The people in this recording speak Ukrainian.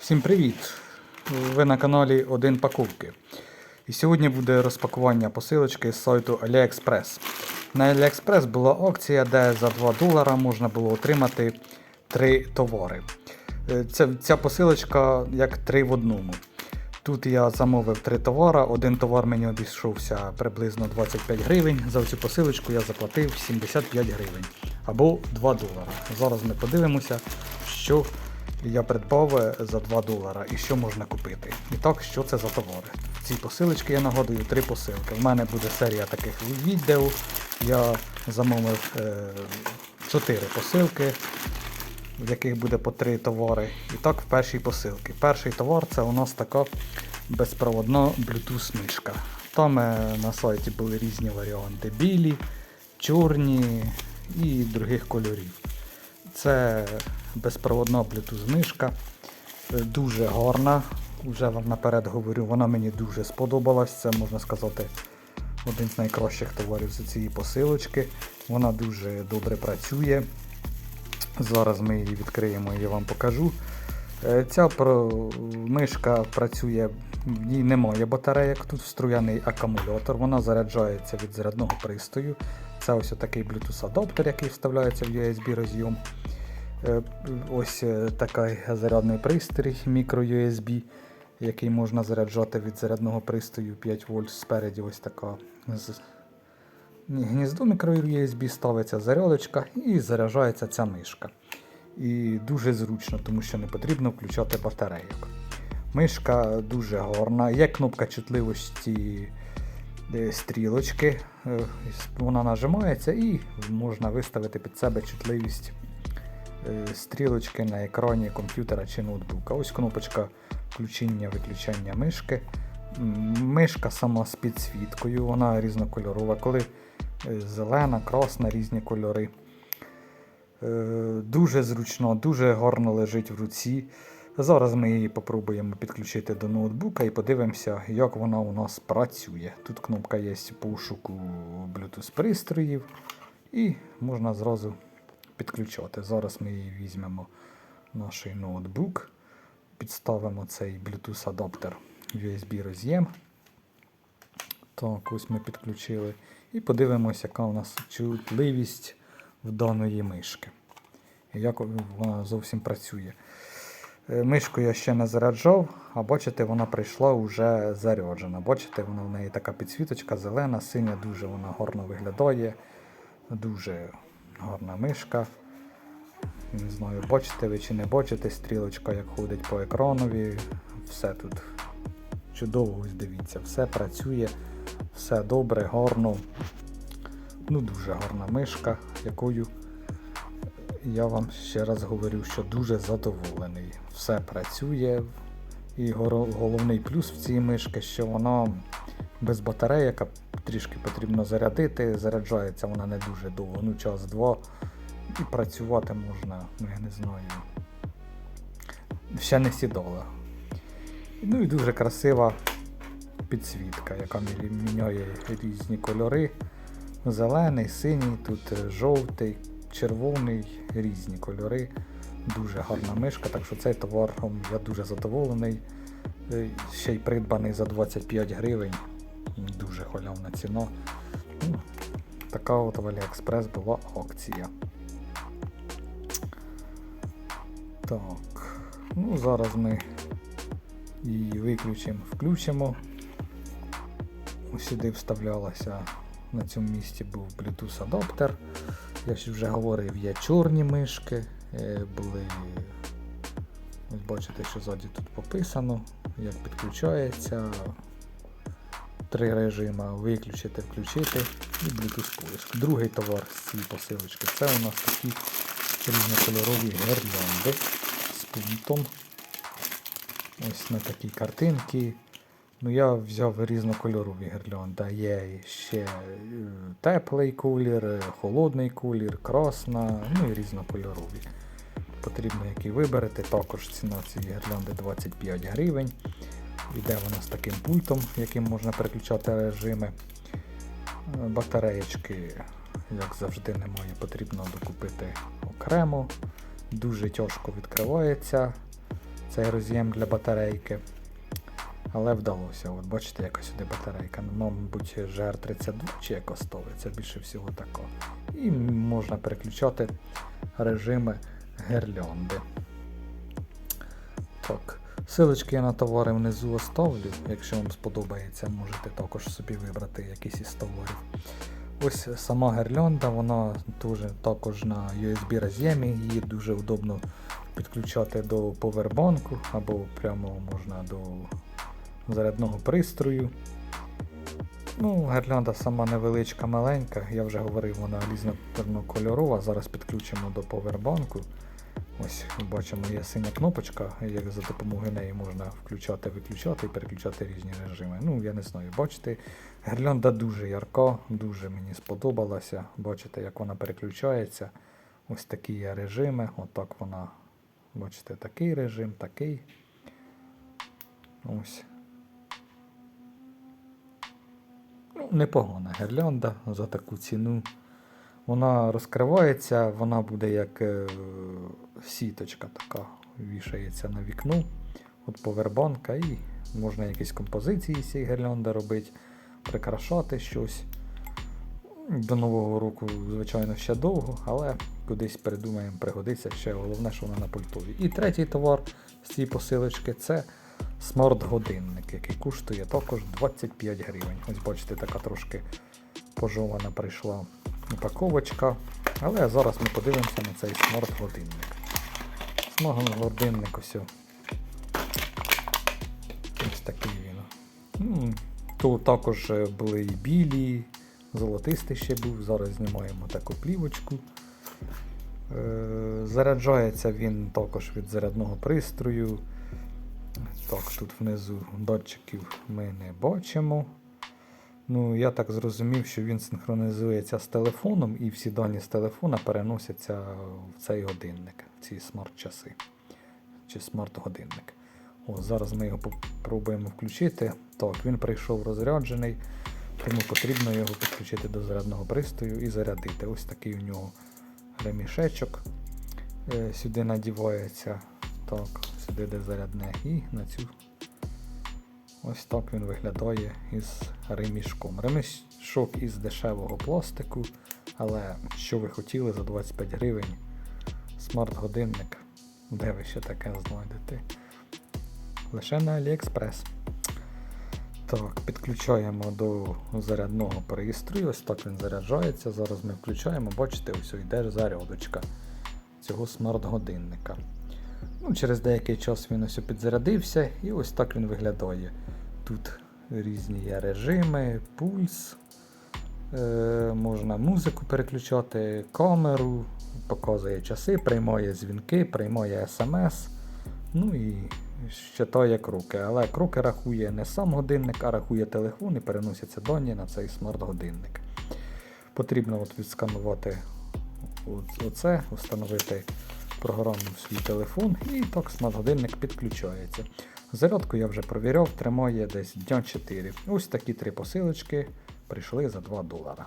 Всім привіт! Ви на каналі Один Паковки. І сьогодні буде розпакування посилочки з сайту AliExpress. На AliExpress була акція, де за 2 долара можна було отримати 3 товари. Е, Ця, ця посилочка як 3 в одному. Тут я замовив 3 товари, один товар мені обійшовся приблизно 25 гривень. За цю посилочку я заплатив 75 гривень або 2 долара. Зараз ми подивимося, що я придбав е, за 2 долара і що можна купити. І так, що це за товари. Ці посилочки я нагадую три посилки. У мене буде серія таких відео. Я замовив 4 посилки, в яких буде по 3 товари. І так в першій посилці. Перший товар це у нас така безпроводна Bluetooth мишка. Там е, на сайті були різні варіанти: білі, чорні і других кольорів. Це безпроводна Bluetooth мишка. Е, Дуже гарна. Вже вам наперед говорю, вона мені дуже сподобалась. Це можна сказати один з найкращих товарів з цієї посилочки. Вона дуже добре працює. Зараз ми її відкриємо і я вам покажу. Е, Ця мишка працює, в ній немає батарейок, тут встроєний акумулятор, вона заряджається від зарядного пристрою. Це ось такий Bluetooth адаптер, який вставляється в USB розйом. Е, Ось е, такий зарядний пристрій мікро-USB, який можна заряджати від зарядного пристрою 5 вольт спереді. Ось така з- гніздо мікро-USB ставиться зарядочка і заряджається ця мишка. І дуже зручно, тому що не потрібно включати батарейок. Мишка дуже гарна, є кнопка чутливості е, стрілочки. Вона нажимається і можна виставити під себе чутливість стрілочки на екрані комп'ютера чи ноутбука. Ось кнопочка включення-виключення мишки. Мишка сама з підсвіткою, вона різнокольорова, коли е, зелена, красна, різні кольори. Е, Дуже зручно, дуже гарно лежить в руці. Зараз ми її попробуємо підключити до ноутбука і подивимося, як вона у нас працює. Тут кнопка є пошуку Bluetooth пристроїв, і можна зразу підключати. Зараз ми її візьмемо наш ноутбук, підставимо цей Bluetooth адаптер в USB роз'єм. Так, ось ми підключили. І подивимося, яка у нас чутливість в даної мишки. Як вона зовсім працює. Е, Мишку я ще не заряджав, а бачите, вона прийшла вже заряджена. Бачите, вона в неї така підсвіточка зелена, синя, дуже вона гарно виглядає. Дуже гарна мишка. Не знаю, бачите ви чи не бачите, стрілочка як ходить по екранові. Все тут чудово, ось дивіться, все працює, все добре, гарно. Ну, дуже гарна мишка, якою я вам ще раз говорю, що дуже задоволений. Все працює. І головний плюс в цій мишки, що вона без батарейок, а трішки потрібно зарядити. Заряджається вона не дуже довго, ну час-два. І працювати можна, ну я не знаю. Ще не сідала. Ну і дуже красива підсвітка, яка міняє різні кольори. Зелений, синій, тут е, жовтий, червоний, різні кольори. Дуже гарна мишка, так що цей товаром я дуже задоволений. Е, Ще й придбаний за 25 гривень. Дуже халявна ціна. Ну, така от в AliExpress була акція. Так. Ну, зараз ми її виключимо, включимо. Сюди вставлялася на цьому місці був Bluetooth адаптер. Я ж вже говорив, є чорні мишки, е, були. Ось бачите, що ззаді тут пописано, як підключається. Три режими виключити, включити і Bluetooth поиск. Другий товар з цієї посилочки це у нас такі різнокольорові гірлянди з пунктом. Ось на такій картинці. Ну, я взяв різнокольорові гірлянди. Є ще е, теплий колір, е, холодний колір, красна, ну і різнокольорові. Потрібно, які виберете. Також ціна цієї гірлянди 25 гривень. Іде вона з таким пультом, яким можна переключати режими. Е, Батареєчки, як завжди, немає, потрібно докупити окремо. Дуже тяжко відкривається. цей роз'єм для батарейки. Але вдалося. От бачите, яка сюди батарейка. Ну, мабуть, GR32 чи яка ставиться більше всього тако. І можна переключати режими гірлянди. Так. Силочки я на товари внизу оставлю. Якщо вам сподобається, можете також собі вибрати якийсь із товарів. Ось сама гірлянда, вона дуже також на USB роз'ємі, її дуже удобно підключати до повербанку або прямо можна до зарядного пристрою. Ну, гірлянда сама невеличка, маленька, я вже говорив, вона різнокольорова. Зараз підключимо до повербанку. Ось бачимо, є синя кнопочка, як за допомогою неї можна включати, виключати і переключати різні режими. Ну, я не знаю, бачите, гірлянда дуже ярка, дуже мені сподобалася. Бачите, як вона переключається. Ось такі є режими. Отак вона, бачите, такий режим, такий. Ось. Ну, непогана гірлянда за таку ціну. Вона розкривається, вона буде як е, сіточка така, вішається на вікно. От повербанка і можна якісь композиції з цієї гірлянди робити, прикрашати щось. До Нового року, звичайно, ще довго, але кудись придумаємо, пригодиться ще. Головне, що вона на пультові. І третій товар з цієї посилочки це смарт-годинник, який коштує також 25 гривень. Ось бачите, така трошки пожована прийшла упаковочка. Але зараз ми подивимося на цей смарт-годинник. Смарт-годинник ось. Ось такий він. Тут також були і білі, золотистий ще був. Зараз знімаємо таку плівочку. Е, Заряджається він також від зарядного пристрою. Так, тут внизу датчиків ми не бачимо. Ну, я так зрозумів, що він синхронізується з телефоном, і всі дані з телефона переносяться в цей годинник, в ці смарт-часи чи смарт-годинник. О, зараз ми його спробуємо включити. Так, він прийшов розряджений, тому потрібно його підключити до зарядного пристрою і зарядити. Ось такий у нього ремішечок е, сюди надівається. Так, сюди де зарядне. І на цю ось так він виглядає із ремішком. Ремішок із дешевого пластику, але що ви хотіли за 25 гривень? Смарт-годинник. Де ви ще таке знайдете? Лише на AliExpress. Так, підключаємо до зарядного пристрою. Ось так він заряджається. Зараз ми включаємо, бачите, ось йде зарядочка цього смарт-годинника. Ну, Через деякий час він ось підзарядився і ось так він виглядає. Тут різні є режими, пульс, е, можна музику переключати, камеру, показує часи, приймає дзвінки, приймає смс. Ну і щитає кроки. Але кроки рахує не сам годинник, а рахує телефон і переносяться дані на цей смарт-годинник. Потрібно от відсканувати оце, встановити програму в свій телефон і так смарт-годинник підключається. Зарядку я вже провіряв, тримає десь дня 4. Ось такі три посилочки прийшли за 2 долара.